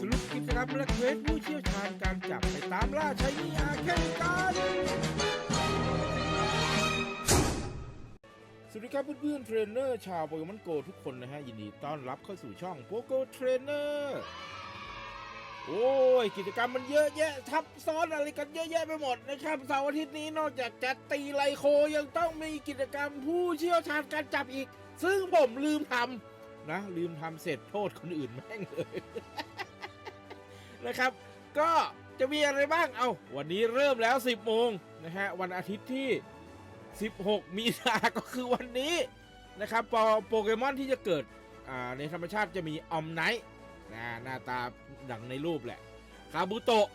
สรุปกิจกรรมและเควสผู้เชี่ยวชาญการจับไปตามล่าชัยนีอาแข่งกันสวัสดีครับเพื่อนๆเทรนเนอร์ชาวโปเกมอนโกทุกคนนะฮะ ยินดีต้อนรับเข้าสู่ช่องโปโกเทรนเนอร์โอ้ย กิจกรรมมันเยอะแยะ ทับซ้อนอะไรกันเยอะแยะไปหมดนะครับเสาร์อาทิตย์นี้นอกจากจะตีไลโคยังต้องมีกิจกรรมผู้เชี่ยวชาญการจับอีก ซึ่งผมลืมทำนะ ลืมทำเสร็จโทษคนอื่นแม่งเลย นะครับ ก็จะมีอะไรบ้าง เอาวันนี้เริ่มแล้ว 10โมงนะฮะวันอาทิตย์ที่ 16 มีนาก็คือวันนี้นะครับโปเกมอนที่จะเกิดในธรรมชาติจะมีออมไนท์นะหน้าตาดังในรูปแหละคาบุโตะ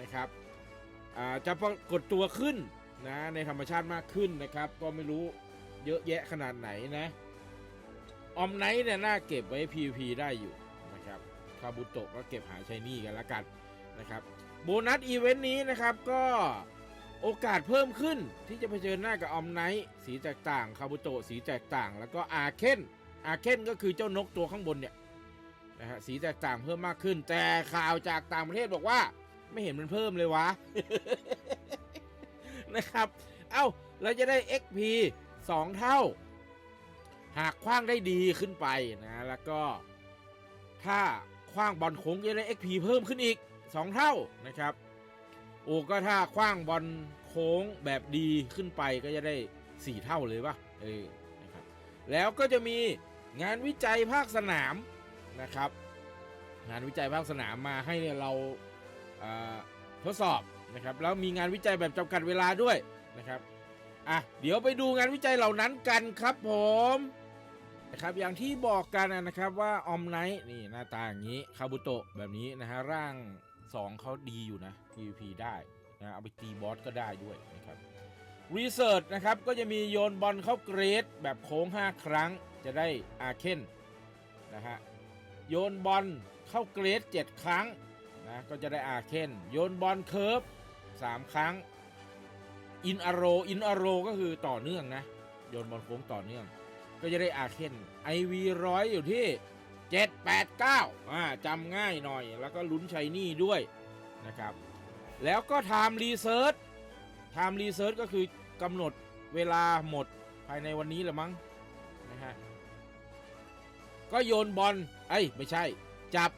นะครับจะปรากฏตัวขึ้นนะในธรรมชาติมากขึ้นนะครับ ก็ไม่รู้เยอะแยะขนาดไหนนะออมไนท์เนี่ยน่าเก็บไว้ PVP ได้อยู่นะครับ คาบุโตะก็เก็บหาชายนี่กันละกันนะครับโบนัสอีเวนต์นี้นะครับก็โอกาสเพิ่มขึ้นที่จะเผชิญหน้ากับออมไนท์สีแตกต่างคาบุโตะสีแตกต่าง แล้วก็อาเคนอาเคนก็คือเจ้านกตัวข้างบนเนี่ยนะฮะสีแตกต่างเพิ่มมากขึ้น แต่ข่าวจากต่างประเทศบอกว่า ไม่เห็นมันเพิ่มเลยวะนะครับ เอ้าเราจะได้ XP 2 เท่า หากคว้างได้ดีขึ้นไปนะ แล้วก็ถ้า คว้างบอลโค้งจะได้ XP เพิ่มขึ้นอีก 2 เท่านะครับ โอ้ก็ถ้าคว้างบอลโค้งแบบดีขึ้นไปก็จะได้ 4 เท่าเลยป่ะเออนะครับแล้วก็จะมีงานวิจัยภาคสนามนะครับ งานวิจัยภาคสนามมาให้เราเอ่อทดสอบนะครับแล้วมีงานวิจัยแบบจำกัดเวลาด้วยนะครับอะเดี๋ยวไปดูงานวิจัยเหล่านั้นกันครับผม นะครับอย่างที่บอกกันนะครับว่าออมไนท์นี่หน้าตาอย่างนี้คาบุโตะแบบนี้นะฮะร่าง 2เขาดีอยู่นะ PVP ได้นะเอาไปตีบอสก็ได้ด้วยนะครับรีเสิร์ชนะครับก็จะมีโยนบอลเข้าเกรดแบบโค้ง 5 ครั้งจะได้อาเคนนะฮะโยนบอลเข้าเกรด 7 ครั้งนะก็จะได้อาเคนโยนบอลเคิร์ฟ3 ครั้งอินอโรอินอโรก็คือต่อเนื่องนะโยนบอลโค้งต่อเนื่อง ก็จะได้อาเคนไอวีร้อยอยู่ที่ 7 8 9อ่าจำง่ายหน่อย แล้วก็ลุ้นชัยนี่ด้วยนะครับ แล้วก็ Time Research Time Research ก็คือกำหนดเวลาหมดภายในวันนี้แหละมั้งนะฮะก็โยนบอลไอ้ไม่ใช่ จับ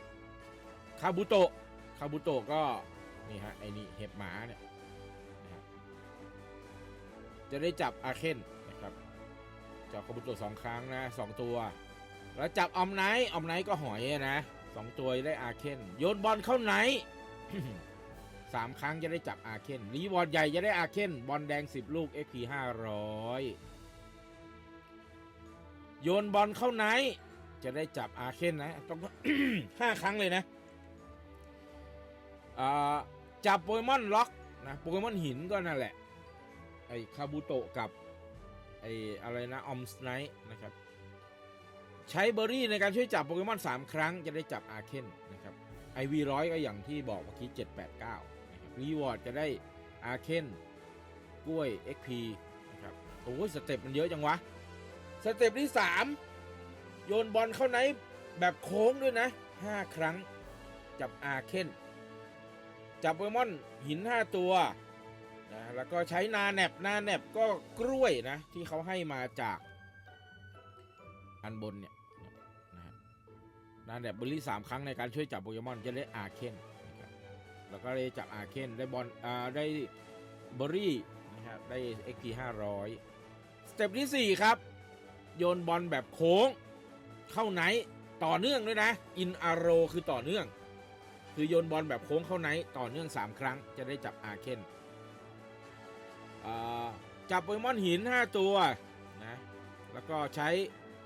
คาบุโตะคาบุโตะก็ นี่ฮะ ไอ้นี่เห็บหมาเนี่ยจะได้จับอาเคน จับคาบุโตสองครั้งนะสองตัว แล้วจับออมไนท์ออมไนท์ก็หอยนะสองตัวได้อาเคนโยนบอลเข้าไนท์สามครั้งจะได้จับอาเคนรีวอร์ดใหญ่จะได้อาเคนบอลแดง10ลูก XP 500โยนบอลเข้าไนท์จะได้จับอาเคนนะต้องห้าครั้งเลยนะจับโปเกมอนล็อกนะโปเกมอนหินก็นั่นแหละไอ้คาบูโตะกับ ไอ้อะไรนะออมสไนท์นะครับ ใช้เบอร์รี่ในการช่วยจับโปเกมอน 3 ครั้งจะได้จับอาเคนนะครับไอวีร้อยก็อย่างที่บอกเมื่อกี้789นะครับรีวอร์ดจะได้อาเคนกล้วย XP นะครับโอ้ยสเต็ปมันเยอะจังวะ สเต็ปที่ 3 โยนบอลเข้าในแบบโค้งด้วยนะ 5 ครั้งจับอาเคนจับโปเกมอนหิน 5 ตัว นะแล้วก็ใช้นาแนบนาแนบก็กล้วยนะ ที่เขาให้มาจากอันบนเนี่ยนะฮะนาแนบบอร์รี่สามครั้งในการช่วยจับโปเกมอนจะได้อาเคนนะครับแล้วก็ได้จับอาเคนได้บอลอ่าได้เบอร์รี่นะครับได้ XP 500 สเต็ปที่ 4 ครับ โยนบอลแบบโค้ง เข้าไหนต่อเนื่องด้วยนะ อินอาโรคือต่อเนื่อง คือโยนบอลแบบโค้งเข้าไหนต่อเนื่อง 3 ครั้งจะได้จับอาเคน จับโปเกมอนหิน 5 ตัวนะแล้วก็ใช้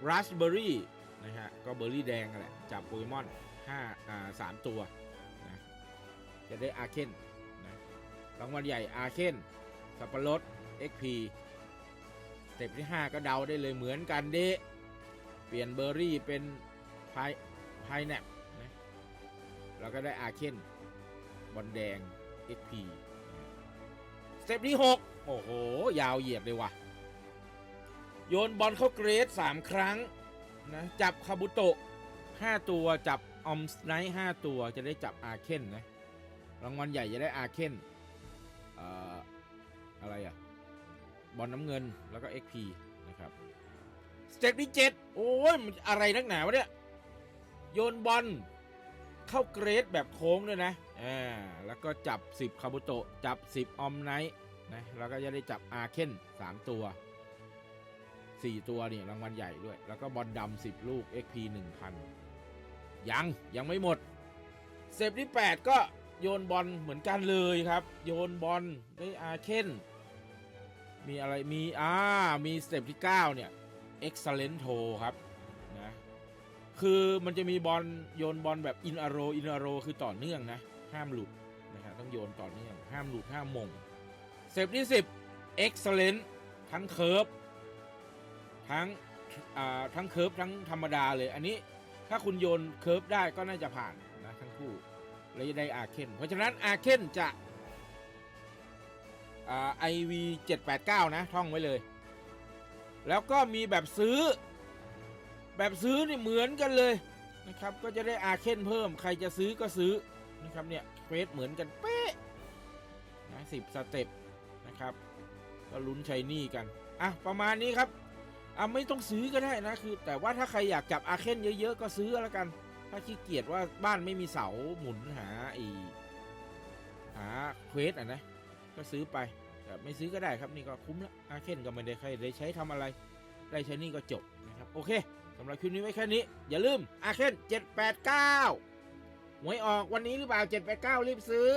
ราสเบอร์รี่นะฮะก็เบอร์รี่แดงกันแหละจับโปเกมอน5อ่า3ตัวนะจะได้อาเคนนะรางวัลใหญ่อาเคนสับปะรด XP สเต็ปที่ 5 ก็เดาได้เลยเหมือนกันเดะเปลี่ยนเบอร์รี่เป็นพายพแนปนะแล้วก็ได้อาเคนบอลแดง XP ต็ปที่ 6 โอ้โห ยาวเหยียดเลยว่ะ โยนบอลเข้าเกรด 3 ครั้งนะจับคาบุโตะ 5 ตัวจับออมไนท์ห้าตัวจะได้จับอาเคนนะ รางวัลใหญ่จะได้อาเคนเอ่ออะไรอะบอลน้ำเงินแล้วก็ XP นะครับสเต็ปที่ 7 โอ้ยมันอะไรนักหนาวะเนี่ย โยนบอลเข้าเกรดแบบโค้งด้วยนะ อ่า แล้วก็จับ 10 คาบุโตะ จับ 10 ออมไนท์ นะแล้วก็จะได้จับอาเคน3 ตัว 4 ตัวนี่รางวัลใหญ่ด้วย แล้วก็บอลดำ10 ลูก XP 1000 ยัง ยังไม่หมดเซฟที่ 8 ก็โยนบอลเหมือนกันเลยครับ โยนบอลได้อาเคนมีอะไรมีอ่ามีสเต็ปที่ 9 เนี่ย excellent t o ครับนะคือมันจะมีบอลโยนบอลแบบ in a row in a row คือต่อเนื่องนะ ห้ามหลุดนะครับต้องโยนต่อเนื่อง ห้ามหลุดห้ามมง เต็ปที่10 excellent ทั้งเคิร์ฟทั้งทั้งเคิร์ฟทั้งธรรมดาเลย อันนี้ถ้าคุณโยนเคิร์ฟได้ก็น่าจะผ่านนะทั้งคู่แล้วจะได้อาเคนเพราะฉะนั้นอาเคนจะไอ่า IV 789นะ ท่องไว้เลย แล้วก็มีแบบซื้อ แบบซื้อนี่เหมือนกันเลยนะครับ ก็จะได้อาเคนเพิ่ม ใครจะซื้อก็ซื้อนะครับเนี่ยเควสเหมือนกันเป๊ะนะสิบสเต็ป นะครับ ก็ลุ้นชัยนี่กันอะประมาณนี้ครับอะไม่ต้องซื้อก็ได้นะคือ แต่ว่าถ้าใครอยากจับอาเคนเยอะๆ ก็ซื้อแล้วกัน ถ้าขี้เกียจว่าบ้านไม่มีเสาหมุนหาอีหาเควสอะนะก็ซื้อไปแต่ไม่ซื้อก็ได้ครับนี่ก็คุ้มล้วอาเคนก็ไม่ได้ใครได้ใช้ทำอะไร ได้ใช้นี่ก็จบนะครับโอเคสำหรับคลิปนี้ไว้แค่นี้ อย่าลืมอาเคน789หวยออกวันนี้หรือเปล่า 789 รีบซื้อ